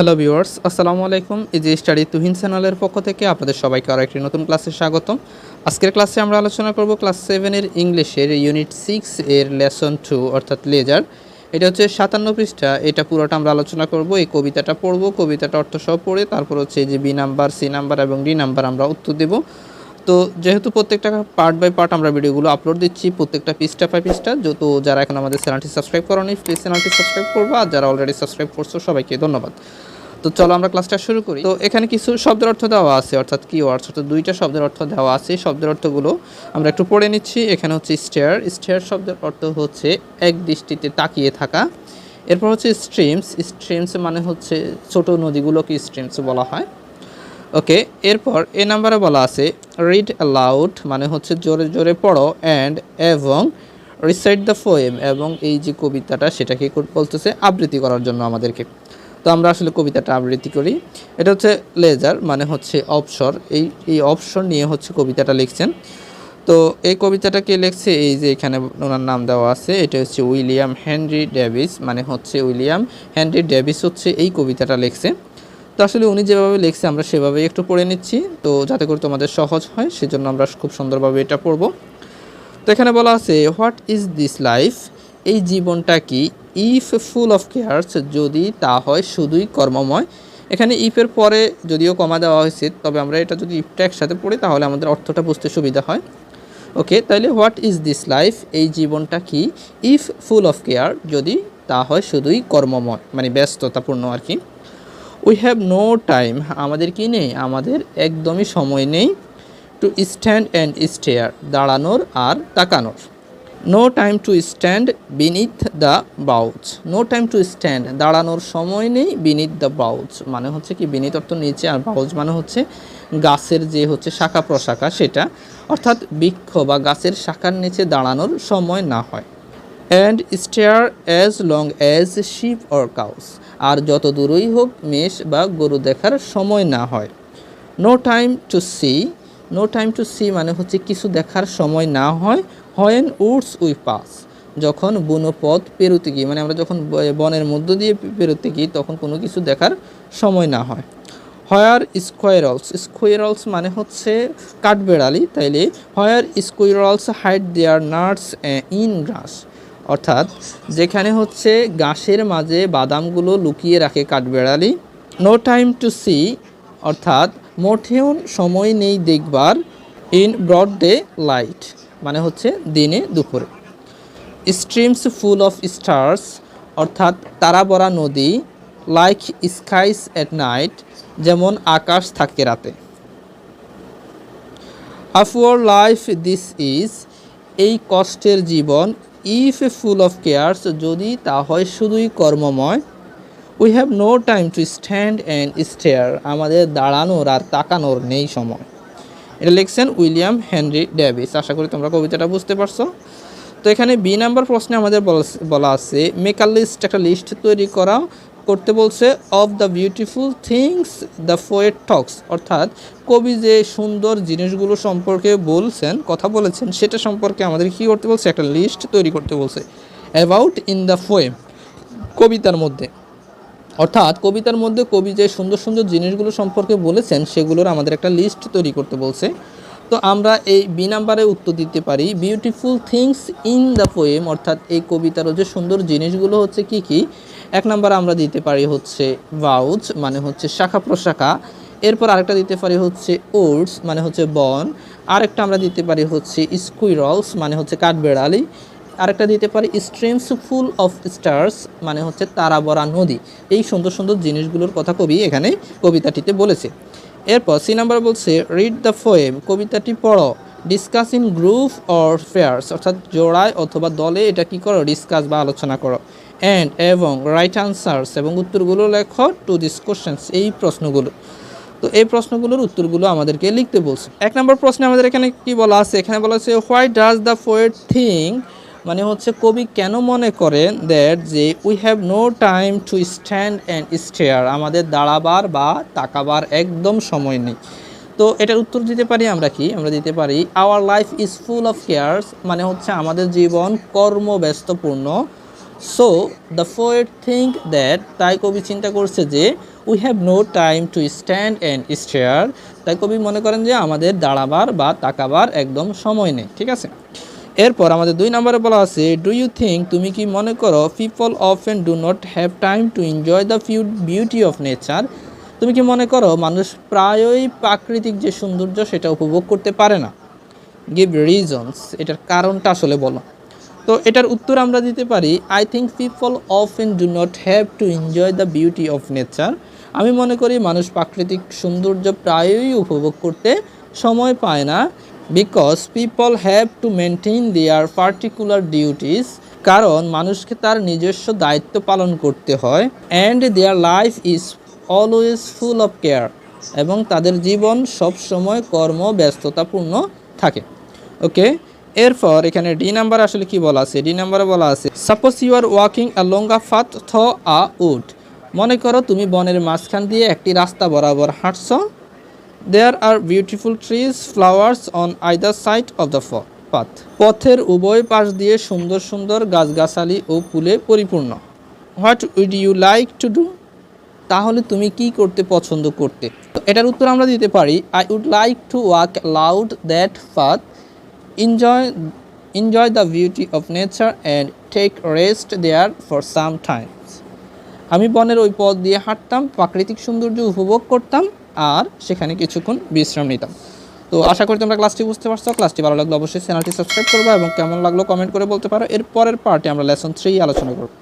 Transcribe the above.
Hello viewers আসসালামু আলাইকুম যে স্টাডি তুহিন চ্যানেলের পক্ষ থেকে আপনাদের সবাইকে আরও একটি নতুন ক্লাসে স্বাগতম। আজকের ক্লাসে আমরা আলোচনা করব ক্লাস সেভেনের ইংলিশের ইউনিট সিক্স এর লেসন টু অর্থাৎ লেজার এটা হচ্ছে সাতান্ন পৃষ্ঠা। এটা পুরোটা আমরা আলোচনা করব। এই কবিতাটা পড়ব। কবিতাটা অর্থ সহ পড়ে তারপর হচ্ছে যে বি নাম্বার সি নাম্বার এবং ডি নাম্বার আমরা উত্তর দেব। তো যেহেতু প্রত্যেকটা পার্ট বাই পার্ট আমরা ভিডিওগুলো আপলোড দিচ্ছি, প্রত্যেকটা পৃষ্ঠা বাই পৃষ্ঠা যত যারা এখন আমাদের চ্যানেলটি সাবস্ক্রাইব করনি প্লিজ চ্যানেলটি সাবস্ক্রাইব করব। আর যারা অলরেডি সাবস্ক্রাইব করছ, সবাইকে ধন্যবাদ। তো চলো আমরা ক্লাসটা শুরু করি। তো এখানে কিছু শব্দের অর্থ দেওয়া আছে, অর্থাৎ কি ওয়ার্ডস অর্থাৎ দুইটা শব্দের অর্থ দেওয়া আছে। শব্দের অর্থগুলো আমরা একটু পড়ে নিচ্ছি। এখানে হচ্ছে স্টেয়ার স্টেয়ার শব্দের অর্থ হচ্ছে এক দৃষ্টিতে তাকিয়ে থাকা। এরপর হচ্ছে স্ট্রিমস স্ট্রিমস মানে হচ্ছে ছোট নদীগুলোকে স্ট্রিমস বলা হয়। ওকে, এরপর এ নাম্বারে বলা আছে রিড অ্যালাউড মানে হচ্ছে জোরে জোরে পড়ো অ্যান্ড এবং রিসাইড দ্য ফোয়েম এবং এই যে কবিতাটা সেটাকে বলতেছে আবৃত্তি করার জন্য আমাদেরকে। তো আমরা আসলে কবিতাটা আবৃত্তি করি। এটা হচ্ছে লেজার মানে হচ্ছে অবসর। এই এই অবসর নিয়ে হচ্ছে কবিতাটা লিখছেন। তো এই কবিতাটা কে লিখছে? এই যে এখানে ওনার নাম দেওয়া আছে, এটা হচ্ছে উইলিয়াম হেনরি ডেভিস মানে হচ্ছে উইলিয়াম হেনরি ডেভিস হচ্ছে এই কবিতাটা লিখছে। তো আসলে উনি যেভাবে লিখছে, আমরা সেভাবেই একটু পড়ে নিচ্ছি। তো যাতে করে তোমাদের সহজ হয়, সেজন্য আমরা খুব সুন্দরভাবে এটা পড়ব। তো এখানে বলা আছে, হোয়াট ইজ দিস লাইফ? এই জীবনটা কি? ইফ ফুল অফ কেয়ারস যদি তা হয় শুধুই কর্মময়। এখানে ইফের পরে যদিও কমা দেওয়া হয়েছে, তবে আমরা এটা যদি ইফটা একসাথে পড়ি, তাহলে আমাদের অর্থটা বুঝতে সুবিধা হয়। ওকে, তাহলে হোয়াট ইজ দিস লাইফ এই জীবনটা কি? ইফ ফুল অফ কেয়ার যদি তা হয় শুধুই কর্মময় মানে ব্যস্ততাপূর্ণ আর কি। উই হ্যাভ নো টাইম আমাদের কি নেই? আমাদের একদমই সময় নেই টু স্ট্যান্ড অ্যান্ড স্টেয়ার দাঁড়ানোর আর তাকানোর। No time to stand beneath the bough no time to stand দাঁড়ানোর সময় নেই বিনিথ দ্য বাউচ মানে হচ্ছে কি বিনিত অর্থ নিচে আর বাউচ মানে হচ্ছে গাছের যে হচ্ছে শাখা প্রশাখা সেটা। অর্থাৎ বৃক্ষ বা গাছের শাখার নিচে দাঁড়ানোর সময় না হয়। And stare as long as sheep or cows আর যত দূরই হোক মেষ বা গরু দেখার সময় না হয়। No time to see no time to see মানে হচ্ছে কিছু দেখার সময় না হয়। When woods we pass. যখন বনপথ পেরোতে গিয়ে মানে আমরা যখন বনের মধ্য দিয়ে পেরোতে গিয়ে তখন কোনো কিছু দেখার সময় না হয়। হয়ার স্কোয়ারলস স্কোয়ারলস মানে হচ্ছে কাঠবেড়ালি, তাইলে where squirrels hide their nuts in grass অর্থাৎ যেখানে হচ্ছে ঘাসের মাঝে বাদামগুলো লুকিয়ে রাখে কাঠবেড়ালি। নো টাইম টু সি, অর্থাৎ মোটেও সময় নেই দেখবার ইন ব্রড ডে লাইট। মানে হচ্ছে দিনে দুপুরে। স্ট্রিমস ফুল অফ স্টার্স অর্থাৎ তারাবরা নদী লাইক স্কাইস এট নাইট যেমন আকাশ থাকে রাতে। আফওয়ার লাইফ দিস ইজ এই কষ্টের জীবন ইফ ফুল অফ কেয়ারস যদি তা হয় শুধুই কর্মময় we have no time to stand and stare আমাদের দাঁড়ানোর আর তাকানোর নেই সময়। এটা লিখছেন উইলিয়াম হেনরি ডেভিস। আশা করি তোমরা কবিতাটা বুঝতে পারছ। তো এখানে বি নাম্বার প্রশ্নে আমাদের বলা- আছে মেকার লিস্ট একটা লিস্ট তৈরি করা করতে বলছে of the beautiful things the poet talks অর্থাৎ কবি যে সুন্দর জিনিসগুলো সম্পর্কে বলছেন, কথা বলেছেন, সেটা সম্পর্কে আমাদের কী করতে বলছে? একটা লিস্ট তৈরি করতে বলছে অ্যাবাউট ইন দ্য ফোয়েম কবিতার মধ্যে। অর্থাৎ কবিতার মধ্যে কবি যে সুন্দর সুন্দর জিনিসগুলো সম্পর্কে বলেছেন, সেগুলোর আমাদের একটা লিস্ট তৈরি করতে বলছে। তো আমরা এই বি নাম্বারে উত্তর দিতে পারি beautiful things in the poem অর্থাৎ এই কবিতার যে সুন্দর জিনিসগুলো হচ্ছে কি কি, এক নাম্বার আমরা দিতে পারি হচ্ছে ভাউজ মানে হচ্ছে শাখা প্রশাখা। এরপর আরেকটা দিতে পারি হচ্ছে ওডস মানে হচ্ছে বন। আরেকটা আমরা দিতে পারি হচ্ছে স্কুইরলস মানে হচ্ছে কাঠবেড়ালি। আরেকটা দিতে পারি স্ট্রিমস ফুল অফ স্টার্স মানে হচ্ছে তারাবরা নদী। এই সুন্দর সুন্দর জিনিসগুলোর কথা কবি এখানে কবিতাটিতে বলেছে। এরপর সি নাম্বার বলছে রিড দ্য ফোয়েম কবিতাটি পড়ো discuss in group or pairs অর্থাৎ জোড়ায় অথবা দলে এটা কি করো ডিসকাস বা আলোচনা করো। অ্যান্ড এবং রাইট আনসার্স এবং উত্তরগুলো লেখো টু দিস কোশ্চেন্স এই প্রশ্নগুলো। তো এই প্রশ্নগুলোর উত্তরগুলো আমাদেরকে লিখতে বলছে। এক নম্বর প্রশ্নে আমাদের এখানে কি বলা আছে? এখানে বলা আছে why does the poet think মানে হচ্ছে কবি কেন মনে করেন দ্যাট যে we have no time to stand and stare আমাদের দাঁড়াবার বা তাকাবার একদম সময় নেই। তো এটার উত্তর দিতে পারি আমরা কি? আমরা দিতে পারি our life is full of cares মানে হচ্ছে আমাদের জীবন কর্মব্যস্তপূর্ণ। So the poet think that তাই কবি চিন্তা করছে যে we have no time to stand and stare তাই কবি মনে করেন যে, আমাদের দাঁড়াবার বা তাকাবার একদম সময় নেই। ঠিক আছে? এরপর আমাদের দুই নম্বরে বলা আছে ডু ইউ থিঙ্ক তুমি কি মনে করো people of often do not have time to enjoy the few beauty of nature তুমি কি মনে করো মানুষ প্রায়ই প্রাকৃতিক যে সৌন্দর্য সেটা উপভোগ করতে পারে না? গিভ রিজনস এটার কারণটা আসলে বলো। তো এটার উত্তর আমরা দিতে পারি I think people of often do not have to enjoy the beauty of nature আমি মনে করি মানুষ প্রাকৃতিক সৌন্দর্য প্রায়ই উপভোগ করতে সময় পায় না। Because people have to maintain their particular duties কারণ মানুষকে তার নিজস্ব দায়িত্ব পালন করতে হয় and their life is always full of care এবং তাদের জীবন সব সময় কর্ম ব্যস্ততাপূর্ণ থাকে। ওকে এরপর এখানে ডি নাম্বার আসলে কি বলা আছে? ডি নাম্বারে বলা আছে suppose you are walking along a path থ আ উড মনে করো তুমি বনের মাঝখান দিয়ে একটি রাস্তা বরাবর হাঁটছো there are beautiful trees flowers on either side of the path পথের উভয় পাশ দিয়ে সুন্দর সুন্দর গাছগাছালি ও ফুলে পরিপূর্ণ। What would you like to do তাহলে তুমি কি করতে পছন্দ করতে? এটার উত্তর আমরা দিতে পারি I would like to walk loud that path enjoy enjoy the beauty of nature and take rest there for some times আমি বনের ওই পথ দিয়ে হাঁটতাম, প্রাকৃতিক সৌন্দর্য উপভোগ করতাম। আর সেখানে কিছুক্ষণ বিশ্রাম নিতাম। তো আশা করি তোমরা ক্লাসটি বুঝতে পারছ। ক্লাসটি ভালো লাগলে অবশ্যই চ্যানেলটি সাবস্ক্রাইব করব এবং কেমন লাগল কমেন্ট করে বলতে পারো। এরপরের পার্টে আমরা লেসন থ্রি আলোচনা করব।